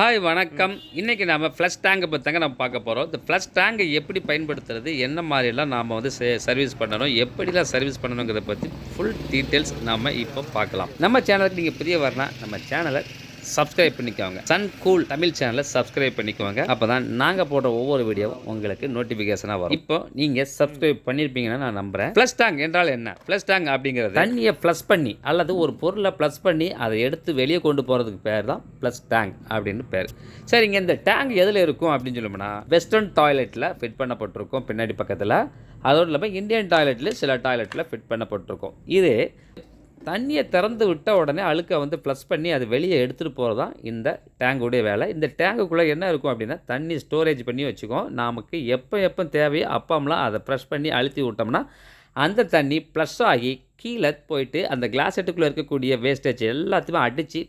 Hi வணக்கம். இன்றைக்கி நம்ம ஃப்ளஷ் டேங்கை பற்றி நம்ம பார்க்க போகிறோம் இந்த ஃப்ளஷ் டேங்கை எப்படி பயன்படுத்துறது என்ன மாதிரிலாம் நாம் வந்து சர்வீஸ் பண்ணணும் எப்படிலாம் சர்வீஸ் பண்ணணுங்கிறத பற்றி ஃபுல் டீட்டெயில்ஸ் நாம் இப்போ பார்க்கலாம். நம்ம சேனலுக்கு நீங்கள் புதிய வரனா நம்ம சேனலை சப்ஸ்கிரைப் பண்ணிக்கோங்க. சன் கூல் தமிழ் சேனலை சப்ஸ்கிரைப் பண்ணிக்கோங்க. அப்போ தான் நாங்கள் போடுற ஒவ்வொரு வீடியோவும் உங்களுக்கு நோட்டிஃபிகேஷனாக வரும். இப்போ நீங்கள் சப்ஸ்கிரைப் பண்ணியிருப்பீங்கன்னு நான் நம்புகிறேன் ப்ளஸ் டேங்க் என்றால் என்ன? ப்ளஸ் டேங்க் அப்படிங்கிறது தண்ணியை ப்ளஸ் பண்ணி அல்லது ஒரு பொருளை ப்ளஸ் பண்ணி அதை எடுத்து வெளியே கொண்டு போகிறதுக்கு பேர் தான் ப்ளஸ் டேங்க் அப்படின்னு பேர். சரிங்க இந்த டேங்க் எதில் இருக்கும் அப்படின்னு சொல்லணும்னா வெஸ்டர்ன் டாய்லெட்டில் ஃபிட் பண்ணப்பட்டிருக்கும் பின்னாடி பக்கத்தில். அதோடு இல்லாமல் இந்தியன் டாய்லெட்டில் சில டாய்லெட்டில் ஃபிட் பண்ணப்பட்டிருக்கும். இது தண்ணியை திறந்து விட்ட உடனே அழுக்கை வந்து ப்ளஸ் பண்ணி அது வெளியே எடுத்துகிட்டு போகிறது தான் இந்த டேங்குடைய வேலை. இந்த டேங்குக்குள்ளே என்ன இருக்கும் அப்படின்னா தண்ணி ஸ்டோரேஜ் பண்ணி வச்சுக்கோம் நமக்கு எப்போ எப்போ தேவையோ அப்பம்லாம் அதை ப்ரெஷ் பண்ணி அழுத்தி விட்டோம்னா அந்த தண்ணி ப்ளஸ் ஆகி கீழே போயிட்டு அந்த கிளாஸ் செட்டுக்குள்ளே இருக்கக்கூடிய வேஸ்டேஜ் எல்லாத்தையுமே அடித்து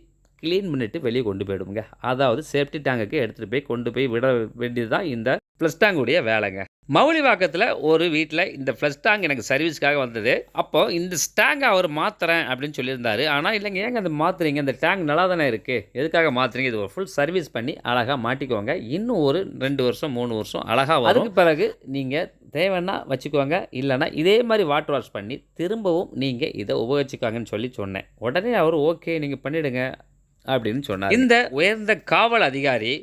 க்ளீன் பண்ணிவிட்டு வெளியே கொண்டு போயிடுங்க அதாவது சேஃப்டி டேங்குக்கு எடுத்துகிட்டு போய் கொண்டு போய் விட வேண்டியது தான் இந்த ப்ளஸ் டேங்குடைய வேலைங்க. மௌலிவாக்கத்தில் ஒரு வீட்டில் இந்த ஃப்ளஷ் டேங்க் எனக்கு சர்வீஸ்க்காக வந்தது. அப்போது இந்த ஸ்டேங்கை அவர் மாற்றுறேன் அப்படின்னு சொல்லியிருந்தார். ஆனால் இல்லைங்க ஏங்க அந்த மாற்றுறீங்க இந்த டேங்க் நல்லா தானே இருக்குது எதுக்காக மாற்றுறீங்க இது ஒரு ஃபுல் சர்வீஸ் பண்ணி அழகாக மாட்டிக்கோங்க. இன்னும் ஒரு ரெண்டு வருஷம் மூணு வருஷம் அழகாக வரும். பிறகு நீங்கள் தேவைன்னா வச்சுக்கோங்க. இல்லைன்னா இதே மாதிரி வாட்டர் வாஷ் பண்ணி திரும்பவும் நீங்கள் இதை உபயோகிச்சுக்காங்கன்னு சொல்லி சொன்னேன். உடனே அவர் ஓகே நீங்கள் பண்ணிவிடுங்க அப்படின்னு சொன்னார். இந்த உயர்ந்த காவல் அதிகாரி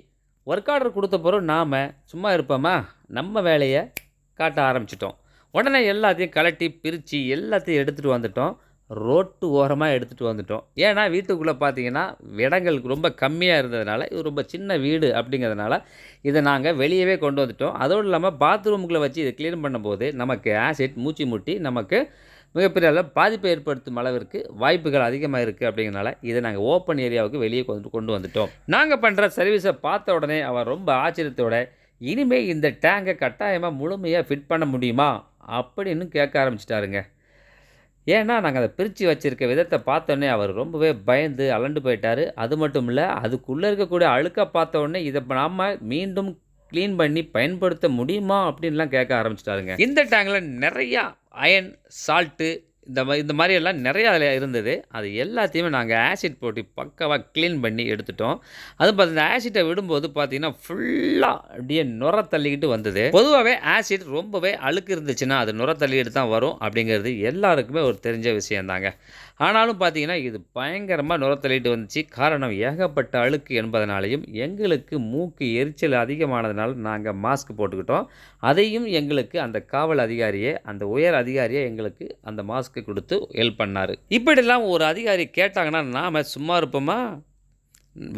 ஒர்க் ஆர்டர் கொடுத்த பிறகு நாம் சும்மா இருப்போமா? நம்ம வேலையை காட்ட ஆரம்பிச்சிட்டோம். உடனே எல்லாத்தையும் கலட்டி பிரித்து எல்லாத்தையும் எடுத்துகிட்டு வந்துட்டோம். ரோட்டு ஓரமாக எடுத்துகிட்டு வந்துட்டோம். ஏன்னா வீட்டுக்குள்ளே பார்த்தீங்கன்னா இடங்கள் ரொம்ப கம்மியாக இருந்ததுனால இது ரொம்ப சின்ன வீடு அப்படிங்கிறதுனால இதை நாங்கள் வெளியவே கொண்டு வந்துட்டோம். அதோடு இல்லாமல் பாத்ரூமுக்குள்ளே வச்சு இதை க்ளீன் பண்ணும்போது நமக்கு ஆசிட் மூச்சு முட்டி நமக்கு மிகப்பெரிய அளவில் பாதிப்பை ஏற்படுத்தும் அளவிற்கு வாய்ப்புகள் அதிகமாக இருக்குது அப்படிங்கிறனால இதை நாங்கள் ஓப்பன் ஏரியாவுக்கு வெளியே கொண்டு கொண்டு வந்துட்டோம். நாங்கள் பண்ணுற சர்வீஸை பார்த்த உடனே அவர் ரொம்ப ஆச்சரியத்தோட இனிமேல் இந்த டேங்கை கட்டாயமாக முழுமையாக ஃபிட் பண்ண முடியுமா? அப்படின்னு கேட்க ஆரம்பிச்சிட்டாருங்க. ஏன்னா நாங்கள் அதை பிரித்து வச்சுருக்க விதத்தை பார்த்தோன்னே அவர் ரொம்பவே பயந்து அலண்டு போயிட்டார். அது மட்டும் இல்லை அதுக்குள்ளே இருக்கக்கூடிய அழுக்க பார்த்த உடனே இதை நாம் மீண்டும் க்ளீன் பண்ணி பயன்படுத்த முடியுமா அப்படின்லாம் கேட்க ஆரம்பிச்சிட்டாருங்க. இந்த டேங்கில் நிறையா அயன் சால்ட்டு இந்த மாதிரி இந்த மாதிரி எல்லாம் நிறையா அதில் இருந்தது. அது எல்லாத்தையுமே நாங்கள் ஆசிட் போட்டு பக்காவாக க்ளீன் பண்ணி எடுத்துட்டோம். அது பார்த்து ஆசிட்டை விடும்போது பார்த்தீங்கன்னா ஃபுல்லாக அப்படியே நுர தள்ளிக்கிட்டு வந்தது. பொதுவாகவே ஆசிட் ரொம்பவே அழுக்கு இருந்துச்சுன்னா அது நுர தள்ளிக்கிட்டு தான் வரும் அப்படிங்கிறது எல்லாருக்குமே ஒரு தெரிஞ்ச விஷயந்தாங்க. ஆனாலும் பார்த்தீங்கன்னா இது பயங்கரமாக நுர தள்ளிட்டு வந்துச்சு. காரணம் ஏகப்பட்ட அழுக்கு என்பதனாலையும் எங்களுக்கு மூக்கு எரிச்சல் அதிகமானதுனால நாங்கள் மாஸ்க் போட்டுக்கிட்டோம். அதையும் எங்களுக்கு அந்த காவல் அதிகாரியே அந்த உயர் அதிகாரியே எங்களுக்கு அந்த சக்தி கொடுத்து ஹெல்ப் பண்ணார். இப்படிலாம் ஒரு அதிகாரி கேட்டாங்கன்னா நாம் சும்மா இருப்போமா?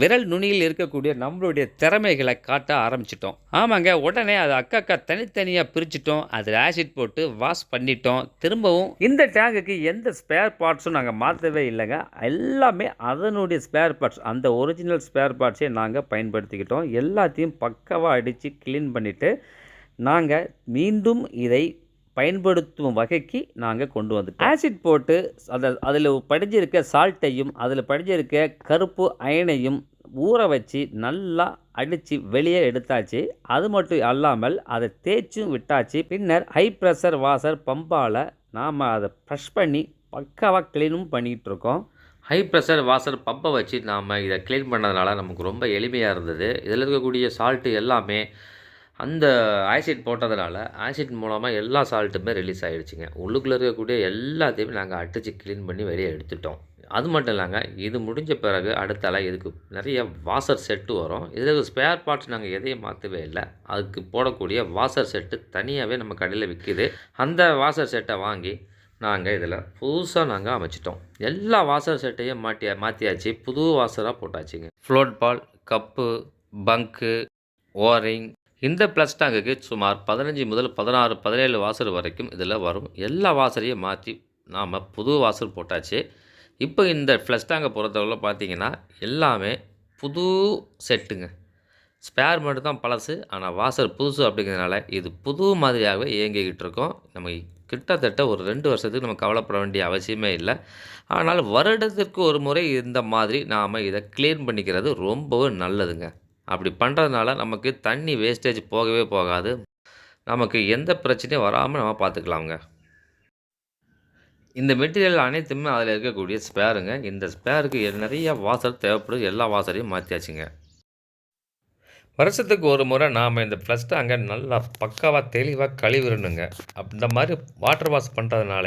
விரல் நுனியில் இருக்கக்கூடிய நம்மளுடைய திறமைகளை காட்ட ஆரம்பிச்சிட்டோம். ஆமாங்க உடனே அது அக்கக்கா தனித்தனியாக பிரிச்சிட்டோம். அதில் ஆசிட் போட்டு வாஷ் பண்ணிட்டோம். திரும்பவும் இந்த டேங்குக்கு எந்த ஸ்பேர் பார்ட்ஸும் நாங்கள் மாற்றவே இல்லைங்க. எல்லாமே அதனுடைய ஸ்பேர் பார்ட்ஸ் அந்த ஒரிஜினல் ஸ்பேர் பார்ட்ஸே நாங்கள் பயன்படுத்திக்கிட்டோம். எல்லாத்தையும் பக்கவாக அடித்து க்ளீன் பண்ணிவிட்டு நாங்கள் மீண்டும் இதை பயன்படுத்தும் வகைக்கு நாங்கள் கொண்டு வந்துட்டோம். ஆசிட் போட்டு அதை அதில் படிஞ்சிருக்க சால்ட்டையும் அதில் படிஞ்சிருக்க கருப்பு அயனையும் ஊற வச்சு நல்லா அடித்து வெளியே எடுத்தாச்சு. அது மட்டும் அல்லாமல் அதை தேய்ச்சும் விட்டாச்சு. பின்னர் ஹை ப்ரெஷர் வாஷர் பம்பால் நாம் அதை ப்ரெஷ் பண்ணி பக்காவாக க்ளீனும் பண்ணிகிட்டு இருக்கோம். ஹை ப்ரெஷர் வாஷர் பம்பை வச்சு நாம் இதை க்ளீன் பண்ணதுனால நமக்கு ரொம்ப எளிமையாக இருந்தது. இதில் இருக்கக்கூடிய சால்ட்டு எல்லாமே அந்த ஆசிட் போட்டதுனால ஆசிட் மூலமாக எல்லா சால்ட்டுமே ரிலீஸ் ஆகிடுச்சிங்க உள்ளுக்குள்ளே இருக்கக்கூடிய எல்லாத்தையுமே நாங்கள் அடித்து க்ளீன் பண்ணி வெளியே எடுத்துட்டோம். அது மட்டும் இல்லைங்க இது முடிஞ்ச பிறகு அடுத்தால இதுக்கு நிறைய வாஷர் செட்டு வரும். இதில் ஸ்பேர் பார்ட்ஸ் நாங்கள் எதையும் மாற்றவே இல்லை. அதுக்கு போடக்கூடிய வாஷர் செட்டு தனியாகவே நம்ம கடையில் விற்கிது அந்த வாஷர் செட்டை வாங்கி நாங்கள் இதில் புதுசாக நாங்கள் அமைச்சிட்டோம். எல்லா வாஷர் செட்டையும் மாட்டியா மாற்றியாச்சு புது வாஷராக போட்டாச்சுங்க. ஃப்ளோட் பால் கப்பு பங்க்கு ஓரிங் இந்த ப்ளஸ் டேங்குக்கு சுமார் பதினஞ்சு முதல் பதினாறு பதினேழு வாசல் வரைக்கும் இதில் வரும். எல்லா வாசலையும் மாற்றி நாம் புது வாசல் போட்டாச்சு. இப்போ இந்த ஃப்ளஷ் டேங்கை பொறுத்தவரை பார்த்தீங்கன்னா எல்லாமே புது செட்டுங்க ஸ்பேர் மட்டும் தான் பழசு ஆனால் வாசல் புதுசு அப்படிங்கிறதுனால இது புது மாதிரியாகவே இயங்கிக்கிட்டு இருக்கோம். நம்ம கிட்டத்தட்ட ஒரு ரெண்டு வருஷத்துக்கு நம்ம கவலைப்பட வேண்டிய அவசியமே இல்லை. ஆனால் வருடத்திற்கு ஒரு முறை இந்த மாதிரி நாம் இதை க்ளீன் பண்ணிக்கிறது ரொம்பவும் நல்லதுங்க. அப்படி பண்ணுறதுனால நமக்கு தண்ணி வேஸ்டேஜ் போகவே போகாது. நமக்கு எந்த பிரச்சனையும் வராமல் நம்ம பார்த்துக்கலாமுங்க. இந்த மெட்டீரியல் அனைத்துமே அதில் இருக்கக்கூடிய ஸ்பேருங்க இந்த ஸ்பேருக்கு நிறைய வாசல் தேவைப்படுது. எல்லா வாசலையும் மாற்றியாச்சுங்க வருஷத்துக்கு ஒரு முறை நாம் இந்த ஃப்ளஷ் டேங்கை நல்லா பக்காவாக தெளிவாக கழுவிடணுங்க. அப் இந்த மாதிரி வாட்டர் வாஷ் பண்ணுறதுனால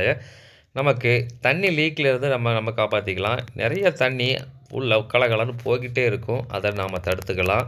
நமக்கு தண்ணி லீக்கில் இருந்து நம்ம நம்ம காப்பாற்றிக்கலாம் நிறைய தண்ணி உள்ள கலகலன்னு போய்கிட்டே இருக்கும். அதை நாம் தடுத்துக்கலாம்.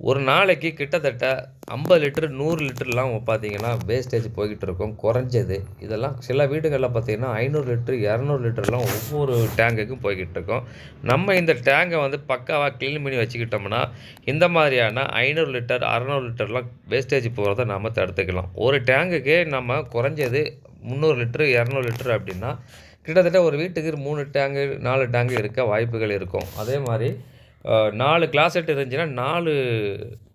ஒரு நாளைக்கு கிட்டத்தட்ட ஐம்பது லிட்டர் நூறு லிட்டர்லாம் பார்த்தீங்கன்னா வேஸ்டேஜ் போய்கிட்டு இருக்கும் குறைஞ்சது. இதெல்லாம் சில வீடுகளில் பார்த்தீங்கன்னா ஐநூறு லிட்டரு இரநூறு லிட்டர்லாம் ஒவ்வொரு டேங்குக்கும் போய்கிட்டு இருக்கும் நம்ம இந்த டேங்கை வந்து பக்காவாக க்ளீன் பண்ணி வச்சுக்கிட்டோம்னா இந்த மாதிரியான ஐநூறு லிட்டர் அறநூறு லிட்டர்லாம் வேஸ்டேஜ் போகிறத நம்ம தடுத்துக்கலாம். ஒரு டேங்குக்கே நம்ம குறைஞ்சது முந்நூறு லிட்டரு இரநூறு லிட்டரு அப்படின்னா கிட்டத்தட்ட ஒரு வீட்டுக்கு மூணு டேங்கு நாலு டேங்கு இருக்க வாய்ப்புகள் இருக்கும். அதே மாதிரி நாலு கிளாசெட் இருந்துச்சுன்னா நாலு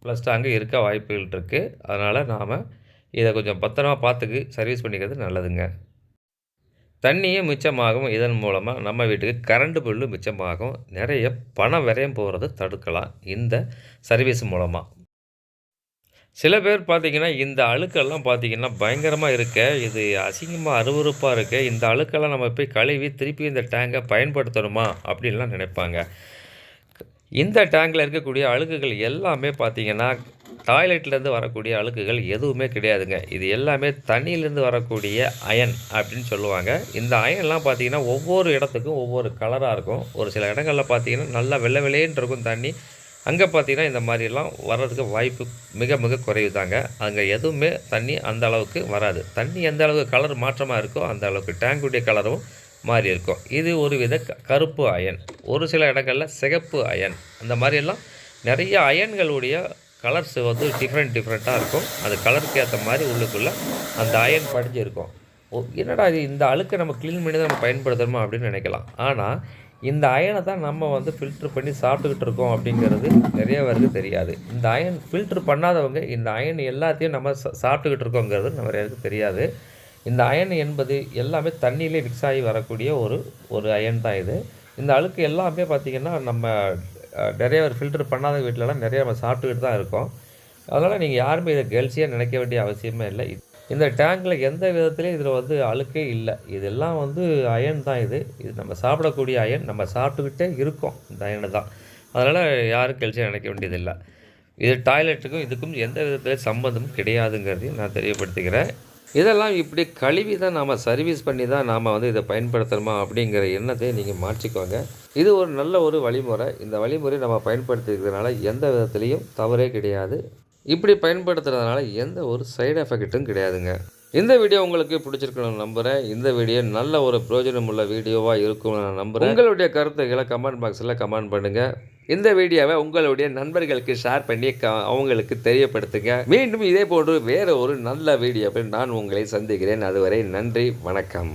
ப்ளஸ் டாங்கு இருக்க வாய்ப்புகள் இருக்குது அதனால் நாம் இதை கொஞ்சம் பத்திரமா பார்த்துக்கு சர்வீஸ் பண்ணிக்கிறது நல்லதுங்க. தண்ணியும் மிச்சமாகும். இதன் மூலமாக நம்ம வீட்டுக்கு கரண்ட் பில்லு மிச்சமாகும். நிறைய பணம் விரையும் போகிறது தடுக்கலாம் இந்த சர்வீஸ் மூலமாக சில பேர் பார்த்தீங்கன்னா இந்த அழுக்கெல்லாம் பார்த்தீங்கன்னா பயங்கரமாக இருக்க. இது அசிங்கமாக அருவருப்பாக இருக்குது இந்த அழுக்கெல்லாம் நம்ம போய் கழுவி திருப்பி இந்த டேங்கை பயன்படுத்தணுமா அப்படின்லாம் நினைப்பாங்க. இந்த டேங்கில் இருக்கக்கூடிய அழுக்குகள் எல்லாமே பார்த்தீங்கன்னா டாய்லெட்லேருந்து வரக்கூடிய அழுக்குகள் எதுவுமே கிடையாதுங்க. இது எல்லாமே தண்ணியிலேருந்து வரக்கூடிய அயன் அப்படின்னு சொல்லுவாங்க. இந்த அயன்லாம் பார்த்தீங்கன்னா ஒவ்வொரு இடத்துக்கும் ஒவ்வொரு கலராக இருக்கும். ஒரு சில இடங்களில் பார்த்தீங்கன்னா நல்லா வெள்ளை வெள்ளையேன்னு இருக்கும் தண்ணி. அங்கே பார்த்தீங்கன்னா இந்த மாதிரிலாம் வர்றதுக்கு வாய்ப்பு மிக மிக குறைவு தாங்க அங்கே எதுவுமே தண்ணி அந்த அளவுக்கு வராது. தண்ணி எந்த அளவுக்கு கலர் மாற்றமாக இருக்கோ அந்த அளவுக்கு டேங்குடைய கலரும் மாதிரி இருக்கும் இது ஒரு வித க- கருப்பு அயன். ஒரு சில இடங்களில் சிகப்பு அயன். அந்த மாதிரியெல்லாம் நிறைய அயன்களுடைய கலர்ஸ் வந்து டிஃப்ரெண்ட் டிஃப்ரெண்ட்டாக இருக்கும். அது கலருக்கு ஏற்ற மாதிரி உள்ளுக்குள்ளே அந்த அயன் படிஞ்சிருக்கும். ஓ என்னடா இது இந்த அழுக்கை நம்ம க்ளீன் பண்ணி தான் நம்ம பயன்படுத்தணுமா அப்படின்னு நினைக்கலாம். ஆனால் இந்த அயனை தான் நம்ம வந்து ஃபில்ட்ரு பண்ணி சாப்பிட்டுக்கிட்டு இருக்கோம் அப்படிங்கிறது நிறைய பேருக்கு தெரியாது. இந்த அயன் ஃபில்ட்ரு பண்ணாதவங்க இந்த அயன் எல்லாத்தையும் நம்ம சா- சாப்பிட்டுக்கிட்டு இருக்கோங்கிறது நிறைய பேருக்கு தெரியாது. இந்த அயன் என்பது எல்லாமே தண்ணியிலே மிக்ஸ் ஆகி வரக்கூடிய ஒரு ஒரு அயன் தான் இது. இந்த அழுக்கு எல்லாமே பார்த்திங்கன்னா நம்ம நிறைய ஒரு ஃபில்டர் பண்ணாத வீட்டிலலாம் நிறைய நம்ம சாப்பிட்டுக்கிட்டு தான் இருக்கோம். அதனால் நீங்கள் யாருமே இதை கேர்ள்ஸியாக நினைக்க வேண்டிய அவசியமே இல்லை. இந்த டேங்கில் எந்த விதத்துலேயும் இதில் வந்து அழுக்கே இல்லை. இதெல்லாம் வந்து அயன் தான் இது. இது நம்ம சாப்பிடக்கூடிய அயன். நம்ம சாப்பிட்டுக்கிட்டே இருக்கோம். இந்த அயனு தான். அதனால் யாரும் கெல்சியாக நினைக்க வேண்டியதில்லை. இது டாய்லெட்டுக்கும் இதுக்கும் எந்த விதத்தில் சம்மந்தமும் கிடையாதுங்கிறதையும் நான் தெரியப்படுத்திக்கிறேன். இதெல்லாம் இப்படி கழுவி தான் நாம் சர்வீஸ் பண்ணி தான் நாம் வந்து இதை பயன்படுத்தணுமா அப்படிங்கிற எண்ணத்தை நீங்கள் மாற்றிக்கோங்க. இது ஒரு நல்ல ஒரு வழிமுறை. இந்த வழிமுறை நம்ம பயன்படுத்திக்கிறதுனால எந்த விதத்துலேயும் தவறே கிடையாது. இப்படி பயன்படுத்துறதுனால எந்த ஒரு சைடு எஃபெக்ட்டும் கிடையாதுங்க. இந்த வீடியோ உங்களுக்கு பிடிச்சிருக்கணும்னு நம்புகிறேன் இந்த வீடியோ நல்ல ஒரு பிரயோஜனம் உள்ள வீடியோவாக இருக்கும்னு நான் நம்புகிறேன் உங்களுடைய கருத்துக்களை கமெண்ட் பாக்ஸில் கமெண்ட் பண்ணுங்கள் இந்த வீடியோவை உங்களுடைய நண்பர்களுக்கு ஷேர் பண்ணி க அவங்களுக்கு தெரியப்படுத்துங்க. மீண்டும் இதே போன்று வேற ஒரு நல்ல வீடியோவில் நான் உங்களை சந்திக்கிறேன். அதுவரை நன்றி வணக்கம்.